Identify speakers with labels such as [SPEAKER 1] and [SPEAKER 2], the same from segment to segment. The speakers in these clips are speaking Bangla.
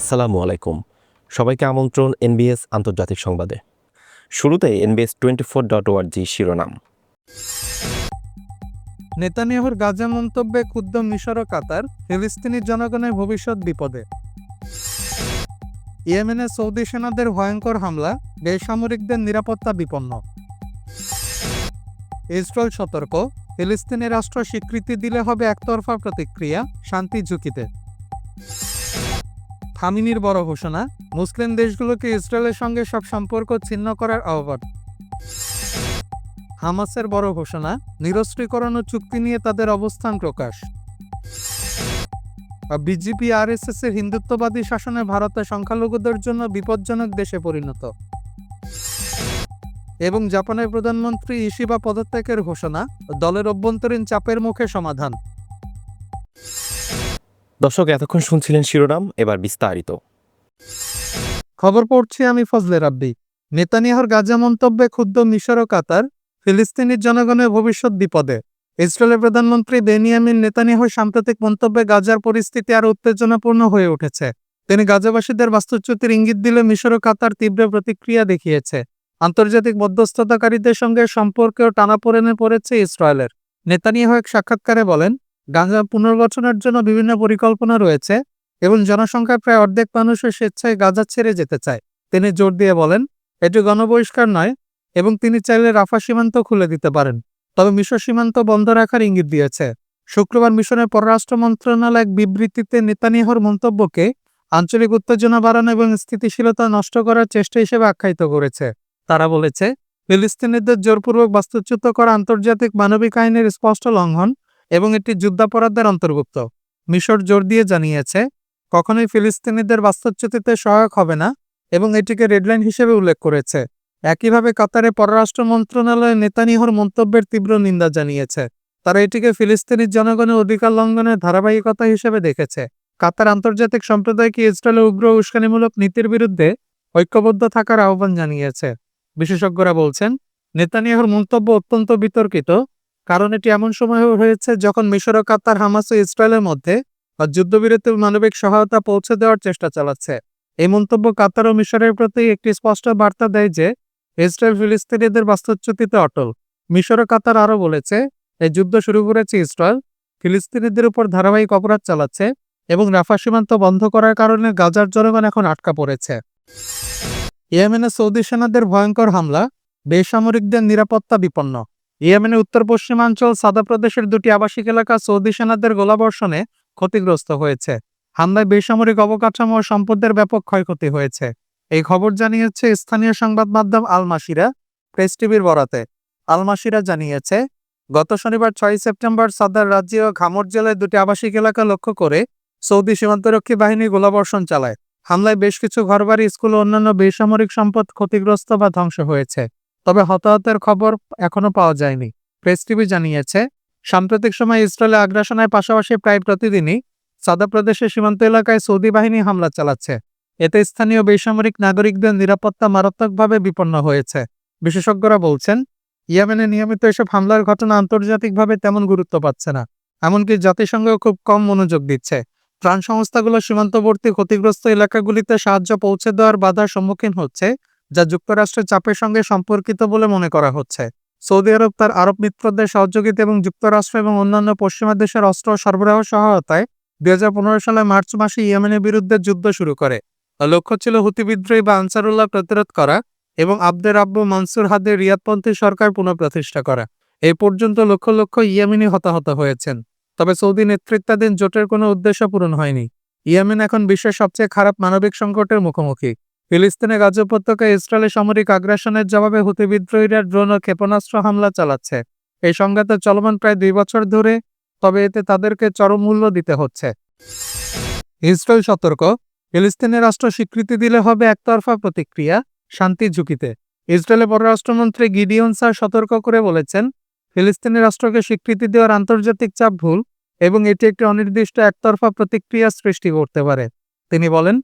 [SPEAKER 1] আসসালামু আলাইকুম সবাইকে আমন্ত্রণ এনবিএস আন্তর্জাতিক সংবাদে শুরুতে এনবিএস টোয়েন্টি ফোর ডট ওয়ার্জি শিরোনাম নেতানিয়াহুর গাজা মন্তব্যে ক্ষুদ্র মিশর ও কাতার ফিলিস্তিনি জনগণের ভবিষ্যৎ বিপদে ইয়েমেনে সৌদি সেনাদের ভয়ঙ্কর হামলা বেসামরিকদের নিরাপত্তা বিপন্ন ইসরায়েল সতর্ক ফিলিস্তিনি রাষ্ট্র স্বীকৃতি দিলে হবে একতরফা প্রতিক্রিয়া শান্তি ঝুঁকিতে খামিনির বড় ঘোষণা মুসলিম দেশগুলোকে ইসরায়েলের সঙ্গে সব সম্পর্ক ছিন্ন করার আহ্বান হামাসের বড় ঘোষণা নিরস্ত্রীকরণ ও চুক্তি নিয়ে তাদের অবস্থান প্রকাশ বিজেপি আর এস এর হিন্দুত্ববাদী শাসনে ভারতের সংখ্যালঘুদের জন্য বিপজ্জনক দেশে পরিণত এবং জাপানের প্রধানমন্ত্রী ইশিবা পদত্যাগের ঘোষণা দলের অভ্যন্তরীণ চাপের মুখে সমাধান
[SPEAKER 2] দর্শক এতক্ষণ শুনছিলেন শিরোনাম এবার বিস্তারিত
[SPEAKER 3] খবর পড়ছি আমি ফজলে রাব্বি নেতানিয়াহর গাজা মন্তব্যে ক্ষুদ্র মিশর ও কাতার ফিলিস্তিনির জনগণের ভবিষ্যৎ বিপদে ইসরায়েলের প্রধানমন্ত্রী বেনিয়ামিন নেতানিয়াহর সাম্প্রতিক মন্তব্যে গাজার পরিস্থিতি আরও উত্তেজনাপূর্ণ হয়ে উঠেছে তিনি গাজাবাসীদের বাস্তুচ্যুতির ইঙ্গিত দিলে মিশর ও কাতার তীব্র প্রতিক্রিয়া দেখিয়েছে আন্তর্জাতিক মধ্যস্থতাকারীদের সঙ্গে সম্পর্কেও টানাপোড়েনে পড়েছে ইসরায়েলের নেতানিয়াহ এক সাক্ষাৎকারে বলেন গাঁজা পুনর্গঠনের জন্য বিভিন্ন পরিকল্পনা রয়েছে এবং জনসংখ্যার প্রায় অর্ধেক মানুষের স্বেচ্ছায় গাঁজা ছেড়ে যেতে চায় তিনি জোর দিয়ে বলেন এটি গণবহিষ্কার নয় এবং তিনি চাইলে রাফা সীমান্ত খুলে দিতে পারেন তবে মিশর সীমান্ত বন্ধ রাখার ইঙ্গিত দিয়েছে শুক্রবার মিশনের পররাষ্ট্র মন্ত্রণালয় এক বিবৃতিতে নেতানিহর মন্তব্যকে আঞ্চলিক উত্তেজনা বাড়ানো এবং স্থিতিশীলতা নষ্ট করার চেষ্টা হিসেবে আখ্যায়িত করেছে তারা বলেছে ফিলিস্তিনিদের জোরপূর্বক বাস্তুচ্যুত করা আন্তর্জাতিক মানবিক আইনের স্পষ্ট লঙ্ঘন এবং এটি যুদ্ধাপরাধের অন্তর্ভুক্ত মিশর জোর দিয়ে জানিয়েছে কখনোই ফিলিস্তিনিদের বাস্তবচ্যুতিতে সহায়ক হবে না এবং এটিকে রেডলাইন হিসেবে উল্লেখ করেছে একইভাবে কাতারে পররাষ্ট্র মন্ত্রণালয় নেতানিহর মন্তব্যের তীব্র নিন্দা জানিয়েছে তারা এটিকে ফিলিস্তিনি জনগণের অধিকার লঙ্ঘনের ধারাবাহিকতা হিসেবে দেখেছে কাতার আন্তর্জাতিক সম্প্রদায়কে ইসরায়েলের উগ্র উস্কানিমূলক নীতির বিরুদ্ধে ঐক্যবদ্ধ থাকার আহ্বান জানিয়েছে বিশেষজ্ঞরা বলছেন নেতানিয়াহর মন্তব্য অত্যন্ত বিতর্কিত কারণ এটি এমন সময় হয়েছে যখন মিশর ও কাতার হামাস ও ইসরায়েলের মধ্যে যুদ্ধবিরতি মানবিক সহায়তা পৌঁছে দেওয়ার চেষ্টা চালাচ্ছে এই মন্তব্য কাতার ও মিশরের প্রতি একটি স্পষ্ট বার্তা দেয় যে ইসরায়েল ফিলিস্তিনিদের বাস্তুচ্যুতিতে অটল মিশর ও কাতার আরও বলেছে এই যুদ্ধ শুরু করেছে ইসরায়েল ফিলিস্তিনিদের উপর ধারাবাহিক অপরাধ চালাচ্ছে এবং রাফা সীমান্ত বন্ধ করার কারণে গাজার জনগণ এখন আটকা পড়েছে
[SPEAKER 1] ইয়েমেনে সৌদি সেনাদের ভয়ঙ্কর হামলা বেসামরিকদের নিরাপত্তা বিপন্ন ইয়েমেনের উত্তর পশ্চিমাঞ্চল সাদা প্রদেশের দুটি আবাসিক এলাকা সৌদি সেনাদের গোলাবর্ষণে ক্ষতিগ্রস্ত হয়েছে হামলায় বেসামরিক অবকাঠামো ও সম্পদের ব্যাপক ক্ষয়ক্ষতি হয়েছে এই খবর জানিয়েছে স্থানীয় সংবাদ মাধ্যম আলমাসিরা প্রেস টিভির বরাতে
[SPEAKER 4] আলমাসিরা জানিয়েছে গত শনিবার ছয় সেপ্টেম্বর সাদার রাজ্য ও ঘামর জেলায় দুটি আবাসিক এলাকা লক্ষ্য করে সৌদি সীমান্তরক্ষী বাহিনী গোলাবর্ষণ চালায় হামলায় বেশ কিছু ঘরবাড়ি স্কুল ও অন্যান্য বেসামরিক সম্পদ ক্ষতিগ্রস্ত বা ধ্বংস হয়েছে তবে হতাহতের খবর এখনও পাওয়া যায়নি প্রেস টিভি জানিয়েছে সাম্প্রতিক সময় ইসরায়েলের আগ্রাসনের পাশাপাশি প্রায় প্রতিদিনই সাদা প্রদেশের সীমান্ত এলাকায় সৌদি বাহিনী হামলা চালাচ্ছে এতে স্থানীয় বেসামরিক নাগরিকদের নিরাপত্তা মারাত্মকভাবে বিপন্ন হয়েছে বিশেষজ্ঞরা বলছেন ইয়েমেনে নিয়মিত এসব হামলার ঘটনা আন্তর্জাতিকভাবে তেমন গুরুত্ব পাচ্ছে না এমনকি জাতিসংঘ খুব কম মনোযোগ দিচ্ছে ত্রাণ সংস্থাগুলো সীমান্তবর্তী ক্ষতিগ্রস্ত এলাকাগুলিতে সাহায্য পৌঁছে দেওয়ার বাধার সম্মুখীন হচ্ছে যা যুক্তরাষ্ট্রের চাপের সঙ্গে সম্পর্কিত বলে মনে করা হচ্ছে সৌদি আরব তার আরব মিত্রদের সহযোগিতা এবং যুক্তরাষ্ট্র এবং অন্যান্য পশ্চিমা দেশের অস্ত্র সরবরাহ সহায়তায় দুই সালে মার্চ মাসে ইয়েমেনের বিরুদ্ধে যুদ্ধ শুরু করে লক্ষ্য ছিল হুতি বিদ্রোহী বা আনসারুল্লাহ প্রতিরোধ করা এবং আব্দের আব্বু মানসুর হাদে রিয়াদপন্থী সরকার পুনঃপ্রতিষ্ঠা করা এ পর্যন্ত লক্ষ লক্ষ ইয়ামিনী হতাহত হয়েছেন তবে সৌদি নেতৃত্বাধীন জোটের কোনো উদ্দেশ্য পূরণ হয়নি ইয়েমেন এখন বিশ্বের সবচেয়ে খারাপ মানবিক সংকটের মুখোমুখি ফিলিস্তিনে গাজ উপত্যকায় ইসরায়েলের সামরিক আগ্রাসনের জবাবে হুতি বিদ্রোহীরা ড্রোন ও ক্ষেপণাস্ত্র হামলা চালাচ্ছে এই সংঘাতে চলমান প্রায় দুই বছর ধরে তবে এতে তাদেরকে চরম মূল্য দিতে হচ্ছে
[SPEAKER 1] ইসরায়েল সতর্ক ফিলিস্তিনের রাষ্ট্র স্বীকৃতি দিলে হবে একতরফা প্রতিক্রিয়া শান্তি ঝুঁকিতে ইসরায়েলের পররাষ্ট্রমন্ত্রী গিডিয়ন সার সতর্ক করে বলেছেন ফিলিস্তিনি রাষ্ট্রকে স্বীকৃতি দেওয়ার আন্তর্জাতিক চাপ ভুল এবং এটি একটি অনির্দিষ্ট একতরফা প্রতিক্রিয়া সৃষ্টি করতে পারে তিনি বলেন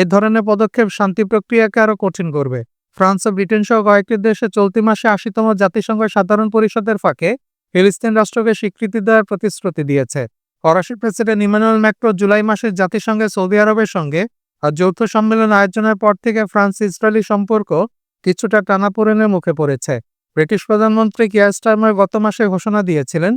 [SPEAKER 1] এ ধরনের পদক্ষেপ শান্তি প্রক্রিয়াকে আরও কঠিন করবে ফ্রান্স ও ব্রিটেন সহ কয়েকটি দেশে চলতি মাসে আশিতম জাতিসংঘ সাধারণ পরিষদের ফাঁকে ফিলিস্তিন রাষ্ট্রকে স্বীকৃতি দেওয়ার প্রতিশ্রুতি দিয়েছে ফরাসি প্রেসিডেন্ট ইমানুয়েল ম্যাক্রো জুলাই মাসে জাতিসংঘে সৌদি আরবের সঙ্গে আর যৌথ সম্মেলন আয়োজনের পর থেকে ফ্রান্স ইসরায়েলি সম্পর্ক কিছুটা টানাপোড়েনের মুখে পড়েছে ব্রিটিশ প্রধানমন্ত্রী কিয়ার গত মাসে ঘোষণা দিয়েছিলেন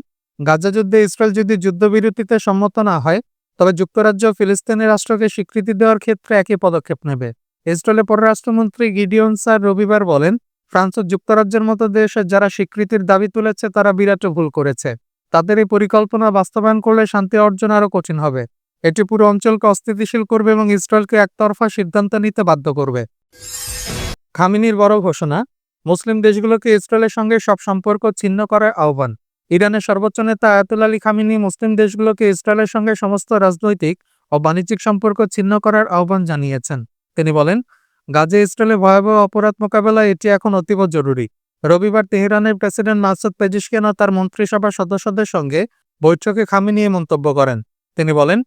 [SPEAKER 1] গাজা যুদ্ধে ইসরায়েল যদি যুদ্ধবিরতিতে সম্মত না হয় তবে যুক্তরাজ্য ফিলিস্তিনি রাষ্ট্রকে স্বীকৃতি দেওয়ার ক্ষেত্রে একই পদক্ষেপ নেবে ইসরায়েলের পররাষ্ট্রমন্ত্রী গিডিয়ন স্যার রবিবার বলেন ফ্রান্স ও যুক্তরাজ্যের মতো দেশে যারা স্বীকৃতির দাবি তুলেছে তারা বিরাট ভুল করেছে তাদের এই পরিকল্পনা বাস্তবায়ন করলে শান্তি অর্জন আরও কঠিন হবে এটি পুরো অঞ্চলকে অস্থিতিশীল করবে এবং ইসরায়েলকে একতরফা সিদ্ধান্ত নিতে বাধ্য করবে খামিনির বড় ঘোষণা মুসলিম দেশগুলোকে ইসরায়েলের সঙ্গে সব সম্পর্ক ছিন্ন করার আহ্বান ইরানের সর্বোচ্চ নেতা আয়াতুল আলী খামিনি মুসলিম দেশগুলোকে ইসরায়েলের সঙ্গে সমস্ত রাজনৈতিক ও বাণিজ্যিক সম্পর্ক ছিন্ন করার আহ্বান জানিয়েছেন তিনি বলেন গাজে ইসরায়েলের ভয়াবহ অপরাধ মোকাবেলায় এটি এখন অতীব জরুরি রবিবার তেহরানের প্রেসিডেন্ট মাসুদ পেজিশকেন তার মন্ত্রিসভার সদস্যদের সঙ্গে বৈঠকে খামি নিয়ে মন্তব্য করেন তিনি বলেন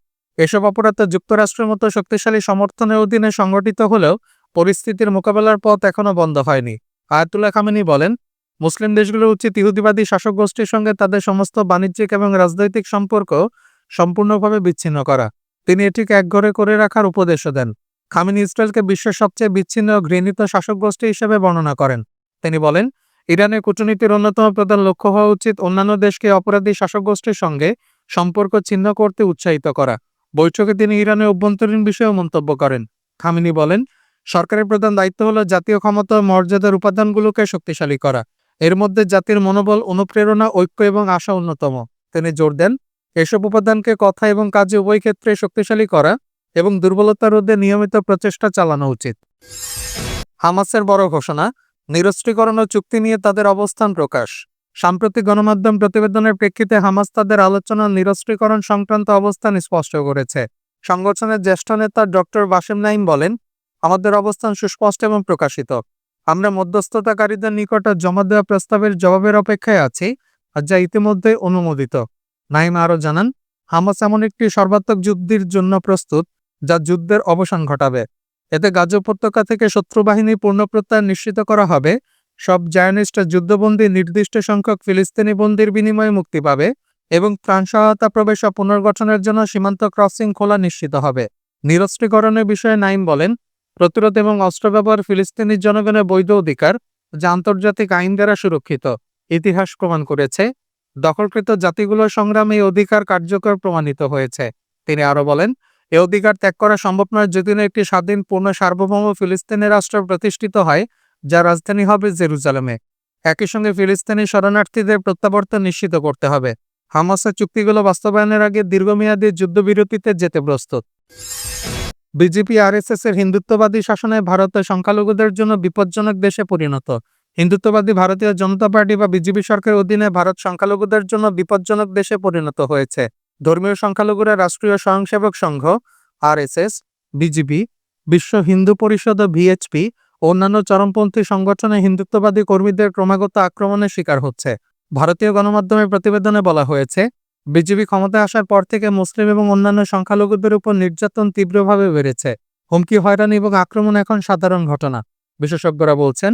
[SPEAKER 1] এসব অপরাধ যুক্তরাষ্ট্রের মতো শক্তিশালী সমর্থনের অধীনে সংগঠিত হলেও পরিস্থিতির মোকাবেলার পথ এখনও বন্ধ হয়নি আয়াতুল্লাহ খামিনি বলেন মুসলিম দেশগুলোর উচিত ইহুদিবাদী শাসক গোষ্ঠীর সঙ্গে তাদের সমস্ত বাণিজ্যিক এবং রাজনৈতিক সম্পর্ক সম্পূর্ণভাবে বিচ্ছিন্ন করা তিনি এটিকে একঘরে করে রাখার উপদেশও দেন খামিন ইসরায়েলকে বিশ্বের সবচেয়ে বিচ্ছিন্ন ঘৃণীত শাসক গোষ্ঠী হিসেবে বর্ণনা করেন তিনি বলেন ইরানের কূটনীতির অন্যতম প্রধান লক্ষ্য হওয়া উচিত অন্যান্য দেশকে অপরাধী শাসক গোষ্ঠীর সঙ্গে সম্পর্ক ছিন্ন করতে উৎসাহিত করা বৈঠকে তিনি ইরানের অভ্যন্তরীণ বিষয়েও মন্তব্য করেন খামিনি বলেন সরকারের প্রধান দায়িত্ব হল জাতীয় ক্ষমতা মর্যাদার উপাদানগুলোকে শক্তিশালী করা এর মধ্যে জাতির মনোবল অনুপ্রেরণা ঐক্য এবং আশা অন্যতম তিনি জোর দেন এসব উপাদানকে কথা এবং কাজে উভয় ক্ষেত্রে শক্তিশালী করা এবং দুর্বলতা রোধে নিয়মিত প্রচেষ্টা চালানো উচিত হামাসের বড় ঘোষণা নিরস্ত্রীকরণ ও চুক্তি নিয়ে তাদের অবস্থান প্রকাশ সাম্প্রতিক গণমাধ্যম প্রতিবেদনের প্রেক্ষিতে হামাস তাদের আলোচনা নিরস্ত্রীকরণ সংক্রান্ত অবস্থান স্পষ্ট করেছে সংগঠনের জ্যেষ্ঠ নেতা ডক্টর বাসিম নাইম বলেন আমাদের অবস্থান সুস্পষ্ট এবং প্রকাশিত আমরা মধ্যস্থতাকারীদের নিকট জমা দেওয়া প্রস্তাবের জবাবের অপেক্ষায় আছি আর যা ইতিমধ্যে অনুমোদিত নাইম আরও জানান হামাস এমন একটি সর্বাত্মক যুদ্ধের জন্য প্রস্তুত যা যুদ্ধের অবসান ঘটাবে এতে গাজ উপত্যকা থেকে শত্রুবাহিনী পূর্ণপ্রত্যয় নিশ্চিত করা হবে সব জায়নিস্ট যুদ্ধবন্দী নির্দিষ্ট সংখ্যক ফিলিস্তিনি বন্দির বিনিময়ে মুক্তি পাবে এবং ত্রাণ সহায়তা প্রবেশ ও পুনর্গঠনের জন্য সীমান্ত ক্রসিং খোলা নিশ্চিত হবে নিরস্ত্রীকরণের বিষয়ে নাইম বলেন প্রতিরোধ এবং অস্ত্র ব্যবহার ফিলিস্তিনির জনগণের বৈধ অধিকার যা আন্তর্জাতিক আইন দ্বারা সুরক্ষিত ইতিহাস প্রমাণ করেছে দখলকৃত জাতিগুলোর সংগ্রামে এই অধিকার কার্যকর প্রমাণিত হয়েছে তিনি আরও বলেন এ অধিকার ত্যাগ করা সম্ভব নয় যেদিন একটি স্বাধীন পূর্ণ সার্বভৌম ফিলিস্তিনি রাষ্ট্র প্রতিষ্ঠিত হয় যা রাজধানী হবে জেরুজালেমে একই সঙ্গে ফিলিস্তিনি শরণার্থীদের প্রত্যাবর্তন নিশ্চিত করতে হবে হামাসের চুক্তিগুলো বাস্তবায়নের আগে দীর্ঘমেয়াদী যুদ্ধবিরতিতে যেতে প্রস্তুত বিজেপি আরএসএসের এর হিন্দুত্ববাদী শাসনে ভারতের সংখ্যালঘুদের জন্য বিপজ্জনক দেশে পরিণত হিন্দুত্ববাদী ভারতীয় জনতা পার্টি বা বিজেপি সরকারের অধীনে ভারত সংখ্যালঘুদের জন্য বিপজ্জনক দেশে পরিণত হয়েছে ধর্মীয় সংখ্যালঘুরা রাষ্ট্রীয় স্বয়ংসেবক সংঘ আরএসএস বিজেপি বিশ্ব হিন্দু পরিষদ ও ভিএচপি অন্যান্য চরমপন্থী সংগঠনে হিন্দুত্ববাদী কর্মীদের ক্রমাগত আক্রমণের শিকার হচ্ছে ভারতীয় গণমাধ্যমের প্রতিবেদনে বলা হয়েছে বিজেপি ক্ষমতায় আসার পর থেকে মুসলিম এবং অন্যান্য সংখ্যালঘুদের উপর নির্যাতন তীব্রভাবে বেড়েছে হুমকি হয়রানি এবং আক্রমণ এখন সাধারণ ঘটনা বিশেষজ্ঞরা বলছেন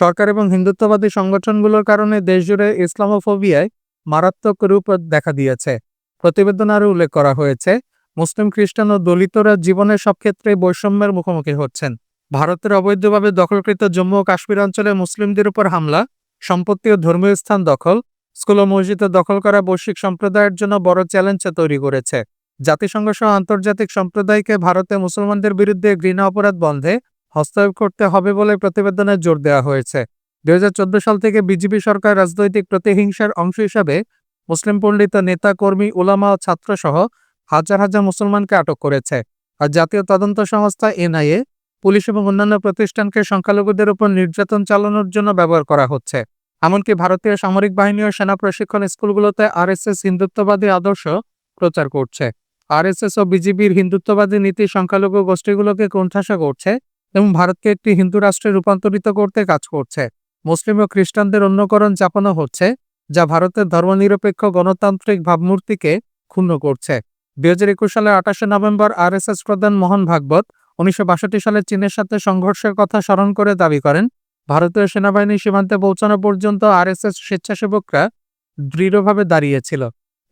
[SPEAKER 1] সরকার এবং হিন্দুত্ববাদী সংগঠনগুলোর কারণে দেশজুড়ে ইসলামোফোবিয়ায় মারাত্মক রূপ দেখা দিয়েছে প্রতিবেদন আরও উল্লেখ করা হয়েছে মুসলিম খ্রিস্টান ও দলিতরা জীবনের সব ক্ষেত্রে বৈষম্যের মুখোমুখি হচ্ছেন ভারতের অবৈধভাবে দখলকৃত জম্মু ও কাশ্মীর অঞ্চলে মুসলিমদের উপর হামলা সম্পত্তি ও ধর্মীয় স্থান দখল স্কুল ও মসজিদে দখল করা বৈশ্বিক সম্প্রদায়ের জন্য বড় চ্যালেঞ্জ তৈরি করেছে জাতিসংঘ সহ আন্তর্জাতিক সম্প্রদায়কে ভারতে মুসলমানদের বিরুদ্ধে ঘৃণা অপরাধ বন্ধে হস্তক্ষেপ করতে হবে বলে প্রতিবেদনে জোর দেওয়া হয়েছে দুই সাল থেকে বিজেপি সরকার রাজনৈতিক প্রতিহিংসার অংশ হিসাবে মুসলিম পণ্ডিত নেতা কর্মী ওলামা ও ছাত্রসহ হাজার হাজার মুসলমানকে আটক করেছে আর জাতীয় তদন্ত সংস্থা এনআইএ পুলিশ এবং অন্যান্য প্রতিষ্ঠানকে সংখ্যালঘুদের উপর নির্যাতন চালানোর জন্য ব্যবহার করা হচ্ছে এমনকি ভারতীয় সামরিক বাহিনী ও সেনা প্রশিক্ষণ স্কুলগুলোতে আরএসএস হিন্দুত্ববাদী আদর্শ প্রচার করছে আরএসএস ও বিজেপির হিন্দুত্ববাদী নীতি সংখ্যালঘু গোষ্ঠীগুলোকে কোণঠাসা করছে এবং ভারতকে একটি হিন্দু রাষ্ট্রে রূপান্তরিত করতে কাজ করছে মুসলিম ও খ্রিস্টানদের অন্যকরণ চাপানো হচ্ছে যা ভারতের ধর্মনিরপেক্ষ গণতান্ত্রিক ভাবমূর্তিকে ক্ষুণ্ণ করছে দুই হাজার একুশ সালের আঠাশে নভেম্বর আরএসএস প্রধান মোহন ভাগবত উনিশশো বাষট্টি সালে চীনের সাথে সংঘর্ষের কথা স্মরণ করে দাবি করেন ভারতীয় সেনাবাহিনীর সীমান্তে পৌঁছানো পর্যন্ত আরএসএস স্বেচ্ছাসেবকরা দৃঢ়ভাবে দাঁড়িয়েছিল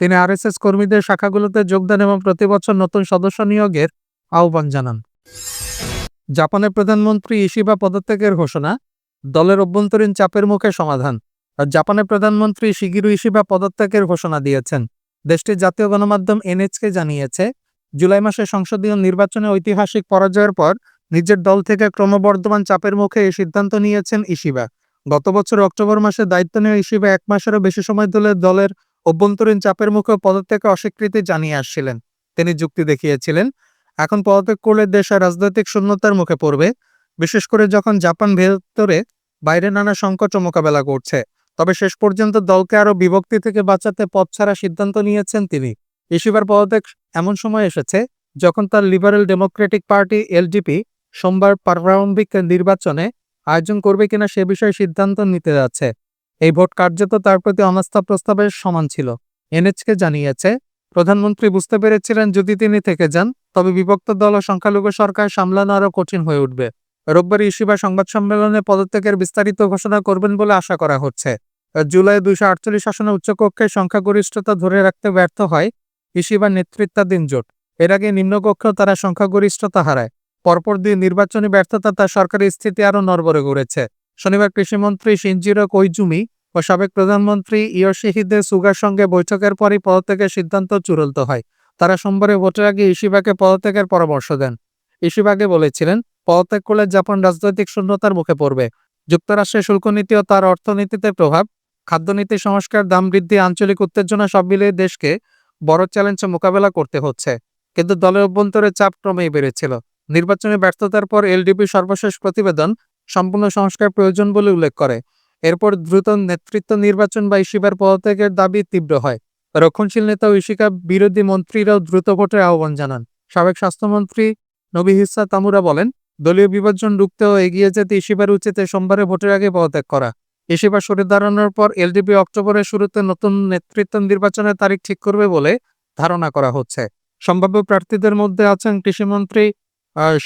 [SPEAKER 1] তিনি আরএসএস কর্মীদের শাখাগুলোতে যোগদান এবং প্রতিবছর নতুন সদস্য নিয়োগের আহ্বান জানান জাপানের প্রধানমন্ত্রী ইশিবা পদত্যাগের ঘোষণা দলের অভ্যন্তরীণ চাপের মুখে সমাধান জাপানের প্রধানমন্ত্রী শিগিরু ইশিবা পদত্যাগের ঘোষণা দিয়েছেন দেশটির জাতীয় গণমাধ্যম এনএচকে জানিয়েছে জুলাই মাসে সংসদীয় নির্বাচনে ঐতিহাসিক পরাজয়ের পর নিজের দল থেকে ক্রমবর্ধমান চাপের মুখে এই সিদ্ধান্ত নিয়েছেন ইশিবা গত বছর অক্টোবর মাসে দায়িত্ব নেওয়া ইশিবা এক মাসেরও বেশি সময় ধরে দলের অভ্যন্তরীণ চাপের মুখে পদত্যাগে অস্বীকৃতি জানিয়ে আসছিলেন তিনি যুক্তি দেখিয়েছিলেন এখন পদত্যাগ করলে দেশ রাজনৈতিক শূন্যতার মুখে পড়বে বিশেষ করে যখন জাপান ভেতরে বাইরে নানা সংকট মোকাবেলা করছে তবে শেষ পর্যন্ত দলকে আরও বিভক্তি থেকে বাঁচাতে পথ ছাড়া সিদ্ধান্ত নিয়েছেন তিনি ইশিবার পদত্যাগ এমন সময় এসেছে যখন তার লিবারেল ডেমোক্রেটিক পার্টি এলডিপি সোমবার প্রারম্ভিক নির্বাচনে আয়োজন করবে কিনা সে বিষয়ে সিদ্ধান্ত নিতে যাচ্ছে এই ভোট তো তার প্রতি অনাস্থা প্রস্তাবের সমান ছিল এনএচকে জানিয়েছে প্রধানমন্ত্রী বুঝতে পেরেছিলেন যদি তিনি থেকে যান তবে বিভক্ত দল ও সংখ্যালঘু সরকার সামলানো আরও কঠিন হয়ে উঠবে রোববার ইসিবা সংবাদ সম্মেলনে পদত্যাগের বিস্তারিত ঘোষণা করবেন বলে আশা করা হচ্ছে জুলাই দুইশো আটচল্লিশ আসনে উচ্চকক্ষের সংখ্যাগরিষ্ঠতা ধরে রাখতে ব্যর্থ হয় ইসিবা নেতৃত্বাধীন জোট এর আগে নিম্নকক্ষেও তারা সংখ্যাগরিষ্ঠতা হারায় পরপর দুই নির্বাচনী ব্যর্থতা তার সরকারের স্থিতি আরও নরবরে করেছে শনিবার কৃষিমন্ত্রী সিনজিরো কৈজুমি ও সাবেক প্রধানমন্ত্রী ইয়শিহিদে সুগার সঙ্গে বৈঠকের পরই পদত্যাগের সিদ্ধান্ত চূড়ান্ত হয় তারা সোমবারে ভোটের আগে ইশিবাকে পদত্যাগের পরামর্শ দেন ইশিবাকে বলেছিলেন পদত্যাগ করলে জাপান রাজনৈতিক শূন্যতার মুখে পড়বে যুক্তরাষ্ট্রের শুল্ক নীতি ও তার অর্থনীতিতে প্রভাব খাদ্যনীতি সংস্কার দাম বৃদ্ধি আঞ্চলিক উত্তেজনা সব মিলিয়ে দেশকে বড় চ্যালেঞ্জে মোকাবেলা করতে হচ্ছে কিন্তু দলের অভ্যন্তরে চাপ ক্রমেই বেড়েছিল নির্বাচনে ব্যর্থতার পর এলডিপি সর্বশেষ প্রতিবেদন সম্পূর্ণ সংস্কার প্রয়োজন বলে উল্লেখ করে এরপর দ্রুত নেতৃত্ব নির্বাচন বা ইসিবার পদত্যাগের দাবি তীব্র হয় রক্ষণশীল নেতা ঈশিকা বিরোধী মন্ত্রীরাও দ্রুত ভোটের আহ্বান জানান সাবেক স্বাস্থ্যমন্ত্রী নবী হিসা তামুরা বলেন দলীয় বিভাজন রুখতেও এগিয়ে যেতে ইসিবার উচিতে সোমবারে ভোটের আগে পদত্যাগ করা ইসিবার সরে দাঁড়ানোর পর এলডিপি অক্টোবরের শুরুতে নতুন নেতৃত্ব নির্বাচনের তারিখ ঠিক করবে বলে ধারণা করা হচ্ছে সম্ভাব্য প্রার্থীদের মধ্যে আছেন কৃষিমন্ত্রী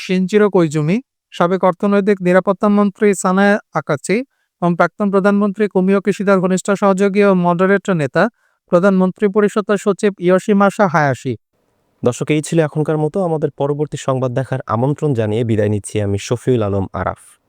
[SPEAKER 1] শিনজিরো কৈজুমি সাবেক অর্থনৈতিক নিরাপত্তা মন্ত্রী সানায় আকাচি এবং প্রাক্তন প্রধানমন্ত্রী কুমিও কিশিদার ঘনিষ্ঠ সহযোগী ও মডারেটর নেতা প্রধানমন্ত্রী পরিষদের সচিব ইয়োশিমাসা হায়াসি
[SPEAKER 2] দর্শক এই ছিল এখনকার মতো আমাদের পরবর্তী সংবাদ দেখার আমন্ত্রণ জানিয়ে বিদায় নিচ্ছি আমি শফিউল আলম আরাফ